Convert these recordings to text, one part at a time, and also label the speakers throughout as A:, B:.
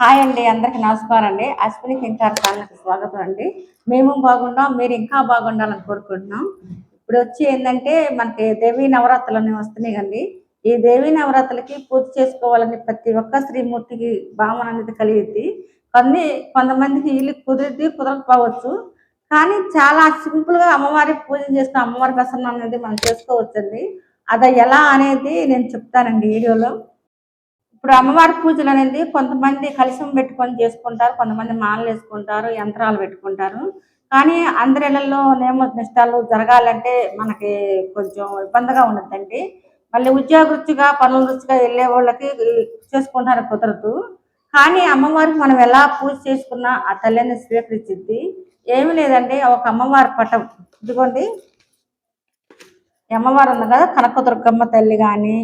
A: Hi అండి అందరికి నమస్కారం అండి. అశ్విని కింకార్ ఛానల్కి స్వాగతం అండి. మేము బాగుండాం మీరు ఇంకా బాగుండాలని కోరుకుంటున్నాం. ఇప్పుడు వచ్చి ఏంటంటే మనకి దేవీ నవరాత్రులు అనేవి వస్తున్నాయి కండి ఈ దేవీ నవరాత్రులకి పూజ చేసుకోవాలని ప్రతి ఒక్క శ్రీమూర్తికి భావన అనేది కలిగిద్ది. కొన్ని కొంతమందికి ఇల్లు కుదిరిద్ది కుదరకపోవచ్చు. కానీ చాలా సింపుల్గా అమ్మవారి పూజ చేసుకుని అమ్మవారి ప్రసన్నం అనేది మనం చేసుకోవచ్చండి. అది ఎలా అనేది నేను చెప్తానండి వీడియోలో. ఇప్పుడు అమ్మవారి పూజలు అనేది కొంతమంది కలిసం పెట్టుకొని చేసుకుంటారు కొంతమంది మాలలు వేసుకుంటారు యంత్రాలు పెట్టుకుంటారు. కానీ అందరి ఇళ్ళలో నియమ నిష్టాలు జరగాలంటే మనకి కొంచెం ఇబ్బందిగా ఉండదండి. మళ్ళీ ఉద్యోగృత్తిగా పనుల రుచిగా వెళ్ళే వాళ్ళకి చేసుకుంటారు కుదరదు. కానీ అమ్మవారికి మనం ఎలా పూజ చేసుకున్నా ఆ తల్లిని స్వీకరించింది. ఏమి లేదండి ఒక అమ్మవారి పటం. ఇదిగోండి. అమ్మవారు ఉంది కదా కనకదుర్గమ్మ తల్లి కానీ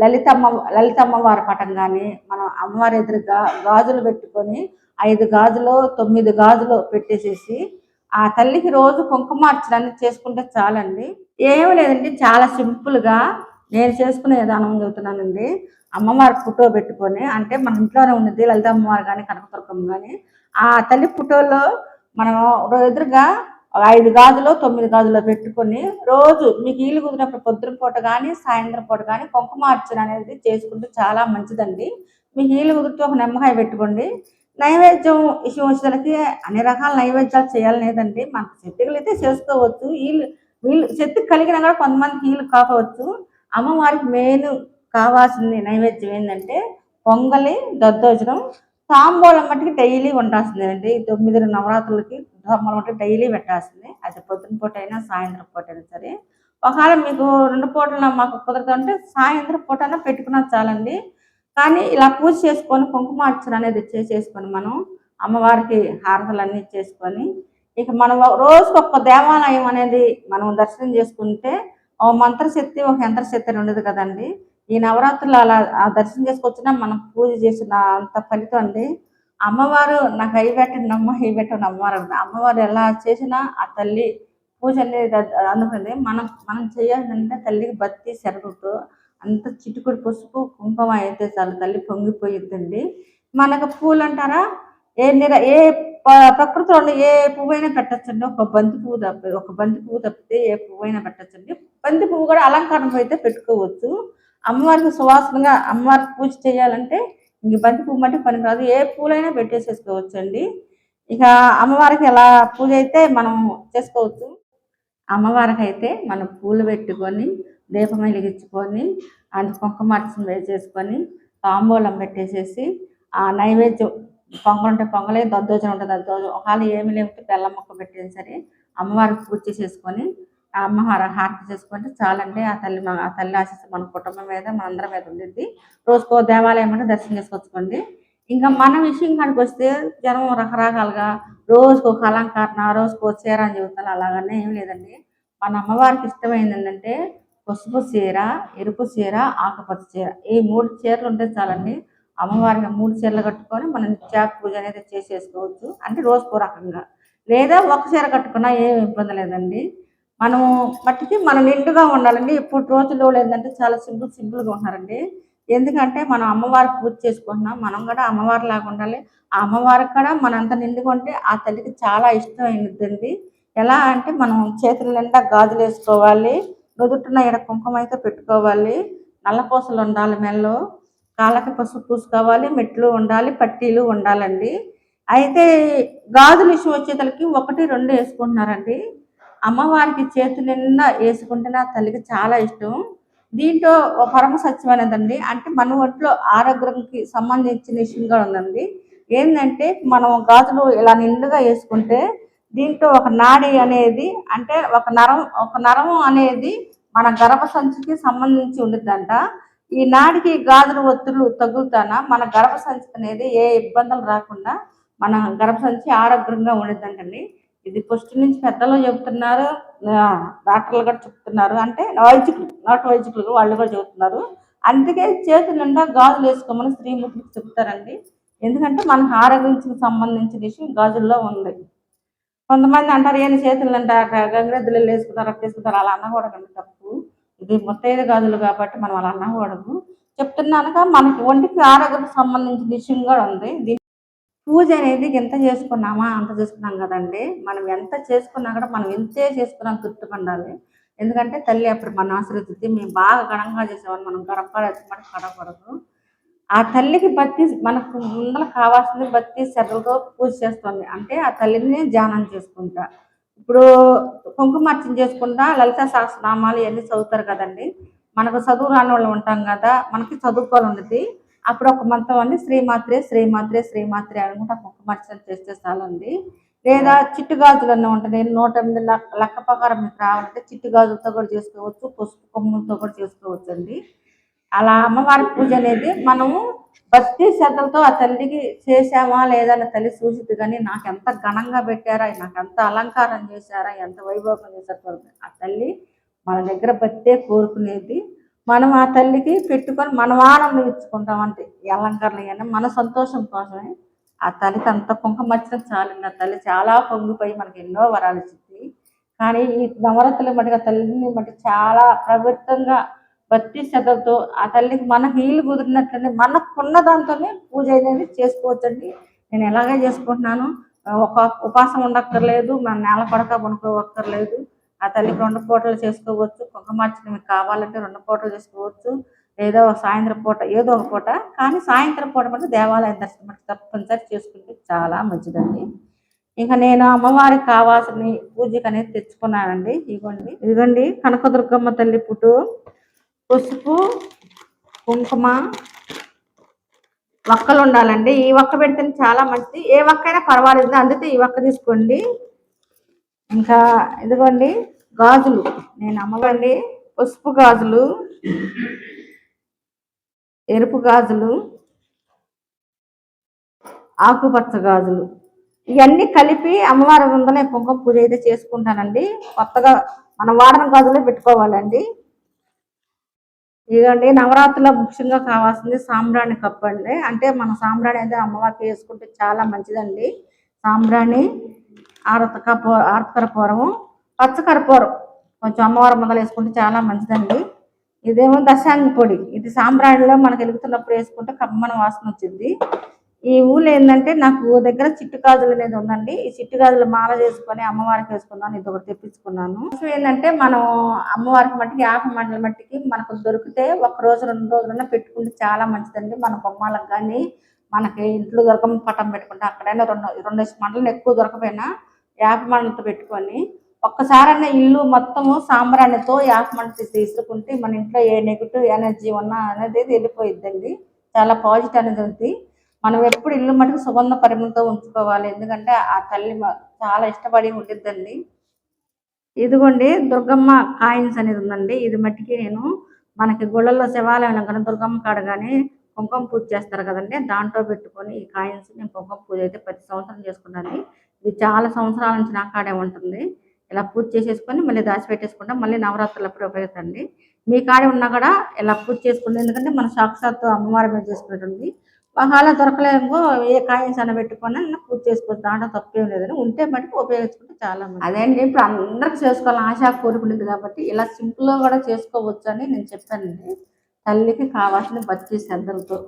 A: లలితమ్మ లలితమ్మ వారి పటం కానీ మనం అమ్మవారి ఎదురుగా గాజులు పెట్టుకొని ఐదు గాజులు తొమ్మిది గాజులు పెట్టేసేసి ఆ తల్లికి రోజు కుంకుమార్చడాన్ని చేసుకుంటే చాలండి. ఏమి లేదండి చాలా సింపుల్గా నేను చేసుకునే విధానం చెబుతున్నానండి. అమ్మవారి ఫోటో పెట్టుకొని అంటే మన ఇంట్లోనే ఉన్నది లలిత అమ్మవారు కానీ కనకదుర్గమ్మ కానీ ఆ తల్లి ఫోటోలో మనం ఎదురుగా ఐదు గాజులు తొమ్మిది గాజులు పెట్టుకొని రోజు మీకు ఈలు కుదిరినప్పుడు పొద్దున పూట కానీ సాయంత్రం పూట కానీ కుంకుమ అర్చన అనేది చేసుకుంటే చాలా మంచిదండి. మీకు ఈలు కుదిరితే ఒక నిమ్మకాయ పెట్టుకోండి. నైవేద్యం ఇష్యూ వచ్చేసరికి అన్ని రకాల నైవేద్యాలు చేయాలనేదండి మనకు శక్తిలు అయితే చేసుకోవచ్చు. వీళ్ళు వీళ్ళు శక్తి కలిగినా కూడా కొంతమందికి వీళ్ళు కాకపోవచ్చు. అమ్మవారికి మెయిన్ కావాల్సింది నైవేద్యం ఏంటంటే పొంగలి దద్దోజనం తాంబూలం మట్టికి డైలీ వండాల్సిందే అండి. తొమ్మిది నవరాత్రులకి తాంబూలం మట్టుకు డైలీ పెట్టాల్సిందే. అది పొద్దున పూట అయినా సాయంత్రం పూట అయినా సరే. ఒకవేళ మీకు రెండు పూటలు మాకు కుదరదంటే సాయంత్రం పూట అయినా పెట్టుకున్నా చాలండి. కానీ ఇలా పూజ చేసుకొని కుంకుమార్చన అనేది చేసేసుకొని మనం అమ్మవారికి హారతలన్నీ చేసుకొని ఇక మనం రోజుకి ఒక్క దేవాలయం అనేది మనం దర్శనం చేసుకుంటే ఓ మంత్రశక్తి ఒక యంత్రశక్తి ఉండదు కదండి. ఈ నవరాత్రులు అలా ఆ దర్శనం చేసుకొచ్చినా మనం పూజ చేసిన అంత ఫలితం అండి. అమ్మవారు నాకు అవి పెట్టండి అమ్మ ఇవి పెట్టండి అమ్మవారు అమ్మవారు ఎలా చేసినా ఆ తల్లి పూజ అనేది అందుకుంది. మనం మనం చేయాలంటే తల్లికి బత్తి శరగుతూ అంత చిటుకుడు పసుపు కుంకుమ అయితే చాలు తల్లి పొంగిపోయిద్దండి. మనకు పూలు అంటారా? ఏ నిర ఏ ప్రకృతిలో ఏ పువ్వైనా పెట్టచ్చండి. ఒక బంతి పువ్వు తప్ప ఒక బంతి పువ్వు తప్పితే ఏ పువ్వైనా పెట్టచ్చండి. బంతి పువ్వు కూడా అలంకారం అయితే పెట్టుకోవచ్చు. అమ్మవారికి సువాసనగా అమ్మవారికి పూజ చేయాలంటే ఇంక బంతి పువ్వు మట్టి పని కాదు ఏ పూలైనా పెట్టేసేసుకోవచ్చండి. ఇక అమ్మవారికి ఎలా పూజ అయితే మనం చేసుకోవచ్చు. అమ్మవారికి అయితే మనం పూలు పెట్టుకొని దీపం వెలిగించుకొని అంత కుంకుమార్చన వేసేసుకొని తాంబూలం పెట్టేసేసి ఆ నైవేద్యం పొంగలు ఉంటే పొంగలే దద్దోజనం ఉంటుంది దద్దోజనం ఒకవేళ ఏమి లేకపోతే బెల్లం మొక్క పెట్టేది సరే అమ్మవారికి పూజ చేసుకొని ఆ అమ్మవారు హారతి చేసుకుంటే చాలండి ఆ తల్లి ఆ తల్లి ఆశిస్తే మన కుటుంబం మీద మన అందరి మీద ఉండిద్ది. రోజుకో దేవాలయం అంటే దర్శనం చేసుకొచ్చుకోండి. ఇంకా మన విషయం కాడికి వస్తే జనం రకరకాలుగా రోజుకో అలంకరణ రోజుకో చీర అని చెబుతారు. అలాగనే ఏం లేదండి. మన అమ్మవారికి ఇష్టమైంది ఏంటంటే పసుపు చీర ఎరుపు చీర ఆకుపచ్చ చీర. ఈ మూడు చీరలు ఉంటే చాలండి. అమ్మవారికి మూడు చీరలు కట్టుకొని మనం నిత్యా పూజ అనేది చేసేసుకోవచ్చు. అంటే రోజుకో రకంగా. లేదా ఒక చీర కట్టుకున్నా ఏం ఇబ్బంది లేదండి. మనము మట్టికి మనం నిండుగా ఉండాలండి. ఇప్పుడు రోజుల్లో ఏంటంటే చాలా సింపుల్ సింపుల్గా ఉన్నారండి. ఎందుకంటే మనం అమ్మవారికి పూజ చేసుకుంటున్నాం. మనం కూడా అమ్మవారి లాగా ఉండాలి. ఆ అమ్మవారికి కూడా మనంత నిండుగా ఉంటే ఆ తల్లికి చాలా ఇష్టమైనదండి. ఎలా అంటే మనం చేతుల నిండా గాజులు వేసుకోవాలి. నుదుటిన ఇక్కడ కుంకుమ అయితే పెట్టుకోవాలి. నల్లపూసలు ఉండాలి మెల్లో కాళ్ళకి పసుపు పూసుకోవాలి. మెట్లు ఉండాలి. పట్టీలు ఉండాలండి. అయితే గాజులు ఇష్యూ వచ్చేతలకి ఒకటి రెండు వేసుకుంటున్నారండి. అమ్మవారికి చేతులు నిండా వేసుకుంటే నా తల్లికి చాలా ఇష్టం. దీంట్లో పరమ సత్యమైనదండి అంటే మన ఒంట్లో ఆరోగ్యంకి సంబంధించిన విషయం కూడా ఉందండి. ఏంటంటే మనం గాజులు ఇలా నిండుగా వేసుకుంటే దీంట్లో ఒక నాడి అనేది అంటే ఒక నరం ఒక నరం అనేది మన గర్భసంచికి సంబంధించి ఉండిద్దంట. ఈ నాడికి గాజుల ఒత్తులు తగులుతాన? మన గర్భసంచి అనేది ఏ ఇబ్బందులు రాకుండా మన గర్భసంచి ఆరోగ్యంగా ఉండిద్దంటండి. ఇది ఫస్ట్ నుంచి పెద్దలు చెబుతున్నారు డాక్టర్లు కూడా చెప్తున్నారు. అంటే వైద్యులు నాటు వైద్యులు వాళ్ళు కూడా చెబుతున్నారు అందుకే చేతి నిండా గాజులు వేసుకోమని స్త్రీమూర్తికి చెప్తారండి. ఎందుకంటే మన ఆరోగ్యానికి సంబంధించిన విషయం గాజుల్లో ఉంది. కొంతమంది అంటారు ఏం చేతులు అంటారు గంగిరెద్దులు వేసుకుంటారు అట్లా అలా అలా అన్నకూడదండి తప్పు. ఇది ముత్తైదు గాజులు కాబట్టి మనం అలా అన్నకూడదు చెప్తున్నానుగా మనకి ఒంటికి ఆరోగ్యం సంబంధించిన విషయం కూడా ఉంది. పూజ అనేది ఎంత చేసుకున్నామా అంత చేసుకున్నాం కదండి. మనం ఎంత చేసుకున్నా కూడా మనం ఎంతే చేసుకున్నాం తృప్తి పండాలి. ఎందుకంటే తల్లి అప్పుడు మన ఆశ్రయిస్తుంది మేము బాగా ఘనంగా చేసేవాళ్ళం. మనం గడపడచ్చు మనకు కడపడదు ఆ తల్లికి బత్తి మనకు ముందర కావాల్సింది బత్తి శ్రద్ధలతో పూజ చేస్తుంది. అంటే ఆ తల్లిని ధ్యానం చేసుకుంటా. ఇప్పుడు కుంకుమార్చన చేసుకుంటా లలిత సహస్రనామాలు ఇవన్నీ చదువుతారు కదండి. మనకు చదువు రాని వాళ్ళు ఉంటాం కదా మనకి చదువుకోవాలి ఉండేది అప్పుడు ఒక మంత్రం అండి శ్రీమాత్రే శ్రీమాత్రే శ్రీమాత్రే అనుకుంటే ఆ మర్చలు చేస్తే చాలండి. లేదా చిట్టు గాజులు అన్న నేను నూట ఎనిమిది లక్క ప్రకారం మీకు రావాలంటే చిట్టు గాజులతో కూడా చేసుకోవచ్చు పసుపు కొమ్ములతో కూడా చేసుకోవచ్చు అండి అలా అమ్మవారి పూజ అనేది మనము భక్తి శ్రద్ధలతో ఆ తల్లికి చేశామా లేదా అని తల్లి సూచిద్ది కానీ నాకు ఎంత ఘనంగా పెట్టారా నాకు ఎంత అలంకారం చేశారా ఎంత వైభవం చేశారు ఆ తల్లి మన దగ్గర భక్తే కోరుకునేది మనం ఆ తల్లికి పెట్టుకొని మనం ఆనందం ఇచ్చుకుంటాం అంటే అలంకరణ ఇవన్నీ మన సంతోషం కోసమే. ఆ తల్లికి అంత కుంకుమర్చన చాలు ఆ తల్లి చాలా పొంగిపోయి మనకి ఎన్నో వరాలు ఇచ్చింది కానీ ఈ నవరాత్రుల మటుకు ఆ తల్లిని మటుకు చాలా ప్రవృత్తంగా భక్తి శ్రద్ధలతో ఆ తల్లికి మన హీలు కుదిరినట్లనే మనకున్న దాంతోనే పూజ అనేది చేసుకోవచ్చండి. నేను ఎలాగే చేసుకుంటున్నాను? ఒక ఉపాసం ఉండక్కర్లేదు మన నేల పడక పనుకోవక్కర్లేదు. ఆ తల్లికి రెండు పూటలు చేసుకోవచ్చు కుంకుమార్చన మీకు కావాలంటే రెండు పూటలు చేసుకోవచ్చు లేదా ఒక సాయంత్రం పూట ఏదో ఒక పూట. కానీ సాయంత్రం పూట మటు దేవాలయం దర్శనం మటు తప్పనిసరి చేసుకుంటే చాలా మంచిదండి. ఇంకా నేను అమ్మవారికి కావాల్సిన పూజకి అనేది తెచ్చుకున్నానండి. ఇదిగోండి. ఇదిగోండి. కనకదుర్గమ్మ తల్లి పుట్టు. పసుపు కుంకుమ. వక్కలు ఉండాలండి. ఈ వక్క పెడితే చాలా మంచిది. ఏ ఒక్కైనా పర్వాలేదు. అందుకే ఈ వక్క తీసుకోండి. ఇంకా ఇదిగోండి గాజులు. నేను అమ్మవండి పసుపు గాజులు ఎరుపు గాజులు ఆకుపచ్చ గాజులు. ఇవన్నీ కలిపి అమ్మవారి ముందనే కుంకుమ పూజ అయితే చేసుకుంటానండి. కొత్తగా మనం వాడన గాజులే పెట్టుకోవాలండి. ఇదండి నవరాత్రిలో ముఖ్యంగా కావాల్సింది సాంబ్రాణి కప్పు అండి. అంటే మన సాంబ్రాణి అయితే అమ్మవారికి వేసుకుంటే చాలా మంచిదండి. సాంబ్రాణి ఆరత కపూ ఆరతకరపూరము పచ్చకరపూరం. కొంచెం అమ్మవారి మొదలు వేసుకుంటే చాలా మంచిదండి. ఇదేమో దశాంగ పొడి. ఇది సాంబ్రాణిలో మనకు వెలుగుతున్నప్పుడు వేసుకుంటే కమ్మన వాసన వచ్చింది. ఈ ఊళ్ళో ఏంటంటే నాకు దగ్గర చిట్టు గాజులు అనేది ఉందండి. ఈ చిట్టు గాజులు మాల చేసుకొని అమ్మవారికి వేసుకున్నాను. ఇది ఒకటి తెప్పించుకున్నాను. ఏంటంటే మనం అమ్మవారికి మట్టికి యాప మండల మట్టికి మనకు దొరికితే ఒక రోజు రెండు రోజులైనా పెట్టుకుంటే చాలా మంచిదండి. మన బొమ్మలకు కానీ మనకి ఇంట్లో దొరకం పటం పెట్టుకుంటే అక్కడైనా రెండు రెండు మండలం ఎక్కువ దొరకపోయినా యాప పెట్టుకొని ఒక్కసారైనా ఇల్లు మొత్తము సాంబ్రాణితో యాప తీసుకుంటే మన ఇంట్లో ఏ నెగిటివ్ ఎనర్జీ ఉన్నా అనేది వెళ్ళిపోయిద్దండి. చాలా పాజిటివ్ అనేది ఉంది. మనం ఎప్పుడు ఇల్లు మటుకు సుగంధ పరిమళతో ఉంచుకోవాలి. ఎందుకంటే ఆ తల్లి మ- చాలా ఇష్టపడి ఉండిద్దండి. ఇదిగోండి దుర్గమ్మ కాయిన్స్ అనేది ఉందండి. ఇది మట్టికి నేను మనకి గుళ్ళల్లో శివాలయంలో కానీ దుర్గమ్మ కాడ కానీ కుంకుమ పూజ చేస్తారు కదండి. దాంట్లో పెట్టుకొని ఈ కాయిన్స్ నేను కుంకుమ పూజ అయితే ప్రతి సంవత్సరం చేసుకున్నాను ఇది చాలా సంవత్సరాల నుంచి నా కాడే ఉంటుంది. ఇలా పూజ చేసేసుకొని మళ్ళీ దాచిపెట్టేసుకుంటాం. మళ్ళీ నవరాత్రులప్పుడు అప్పుడు మీ కాడే ఉన్నా కూడా ఇలా పూజ చేసుకుంటే. ఎందుకంటే మన సాక్షాత్తు అమ్మవారి మీద చేసుకునేటుంది ఒకవేళ దొరకలేమో ఏ కాయిన్స్ అన్న పెట్టుకొని పూజ చేసుకోవచ్చు దాంట్లో తప్పేం లేదని ఉంటే మటుకు ఉపయోగించుకుంటే చాలా అదేంటి ఇప్పుడు అందరికి చేసుకోవాలని ఆశ కోరుకునేది కాబట్టి ఇలా సింపుల్గా కూడా చేసుకోవచ్చు అని నేను చెప్పానండి. తల్లికి కావాల్సిన భక్తి శ్రద్ధలతో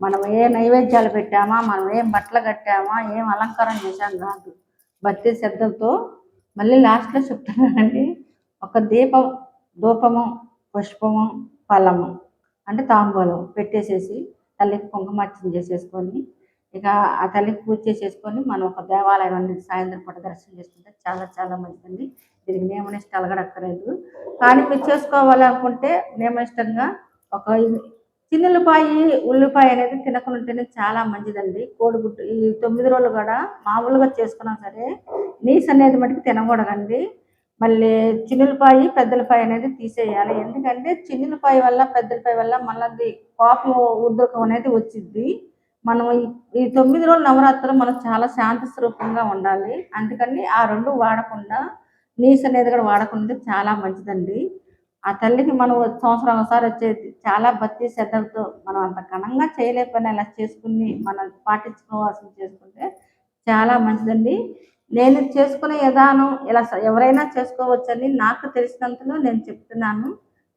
A: మనం ఏ నైవేద్యాలు పెట్టామా మనం ఏం బట్టలు కట్టామా ఏం అలంకారం చేశాం కాదు. భక్తి శ్రద్ధలతో మళ్ళీ లాస్ట్లో చెప్తున్నానండి ఒక దీపం ధూపము పుష్పము ఫలము అంటే తాంబూలం పెట్టేసేసి తల్లికి కుంకుమార్చన చేసేసుకొని ఇక ఆ తల్లికి పూజ చేసేసుకొని మనం ఒక దేవాలయం అనేది సాయంత్రం పూట దర్శనం చేసుకుంటే చాలా చాలా మంచిదండి. దీనికి నియమనిష్ట అలగడక్కర్లేదు కానీ మీరు చేసుకోవాలనుకుంటే నియమనిష్టంగా ఒక చిన్నులపాయి ఉల్లిపాయ అనేది తినకుండా ఉంటేనే చాలా మంచిదండి. కోడిగుడ్డు ఈ తొమ్మిది రోజులు కూడా మామూలుగా చేసుకున్నా సరే నీస్ అనేది మటుకు తినకూడదండి. మళ్ళీ చిన్నులపాయి పెద్దలపాయ అనేది తీసేయాలి. ఎందుకంటే చిన్నులపాయ వల్ల పెద్దలపాయ వల్ల మళ్ళీ కోపం ఉద్రకం అనేది వచ్చింది మనం ఈ- తొమ్మిది రోజులు నవరాత్రులు మనం చాలా శాంతి స్వరూపంగా ఉండాలి. అందుకని ఆ రెండు వాడకుండా నీస్ అనేది కూడా వాడకుండా చాలా మంచిదండి. ఆ తల్లికి మనం సంవత్సరం ఒకసారి వచ్చేది చాలా భక్తి శ్రద్ధలతో మనం అంత ఘనంగా చేయలేకపోయినా ఇలా చేసుకుని మనం పాటించుకోవాల్సింది చేసుకుంటే చాలా మంచిదండి. నేను చేసుకునే విధానం ఇలా ఎవరైనా చేసుకోవచ్చని నాకు తెలిసినంతలో నేను చెప్తున్నాను.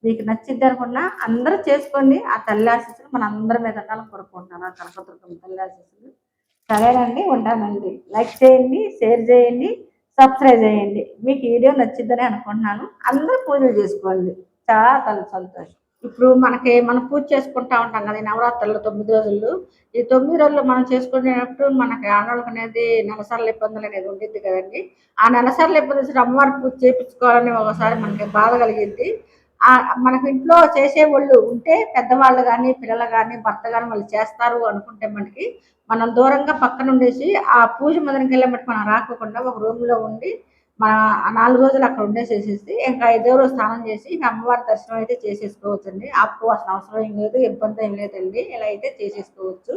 A: మీకు నచ్చిద్ది అనుకున్నా అందరూ చేసుకోండి. ఆ తల్లి ఆశీస్సులు మన అందరి మీద ఉండాలని కోరుకుంటున్నాను. ఆ కనకదుర్గమ్మ తల్లి ఆశీస్సులు. సరేనండి ఉంటానండి. లైక్ చేయండి షేర్ చేయండి. సబ్స్క్రైబ్ చేయండి. మీకు వీడియో నచ్చిందని అనుకుంటున్నాను. అందరూ పూజలు చేసుకోండి. చాలా సంతోషం. ఇప్పుడు మనకి మనం పూజ చేసుకుంటా ఉంటాం కదా ఈ నవరాత్రులు తొమ్మిది రోజులు. ఈ తొమ్మిది రోజులు మనం చేసుకునేటప్పుడు మనకి ఆడవాళ్ళకి అనేది నెలసర్ల ఇబ్బందులు అనేది ఉండిద్ది కదండి. ఆ నెలసర్ల ఇబ్బంది అమ్మవారి పూజ చేయించుకోవాలని ఒకసారి మనకి బాధ కలిగింది. మనకు ఇంట్లో చేసే వాళ్ళు ఉంటే పెద్దవాళ్ళు కానీ పిల్లలు కానీ భర్త కానీ వాళ్ళు చేస్తారు అనుకుంటే మనకి మనం దూరంగా పక్కన ఉండేసి ఆ పూజ మొదలకి వెళ్ళబట్టి మనం రాకోకుండా ఒక రూమ్లో ఉండి మన నాలుగు రోజులు అక్కడ ఉండేసేసేసి ఇంకా ఐదో రోజు స్నానం చేసి ఇంకా అమ్మవారి దర్శనం అయితే చేసేసుకోవచ్చండి. ఆపుకోవాల్సిన అవసరం ఏం లేదు ఇబ్బంది ఏం లేదండి. ఇలా అయితే చేసేసుకోవచ్చు.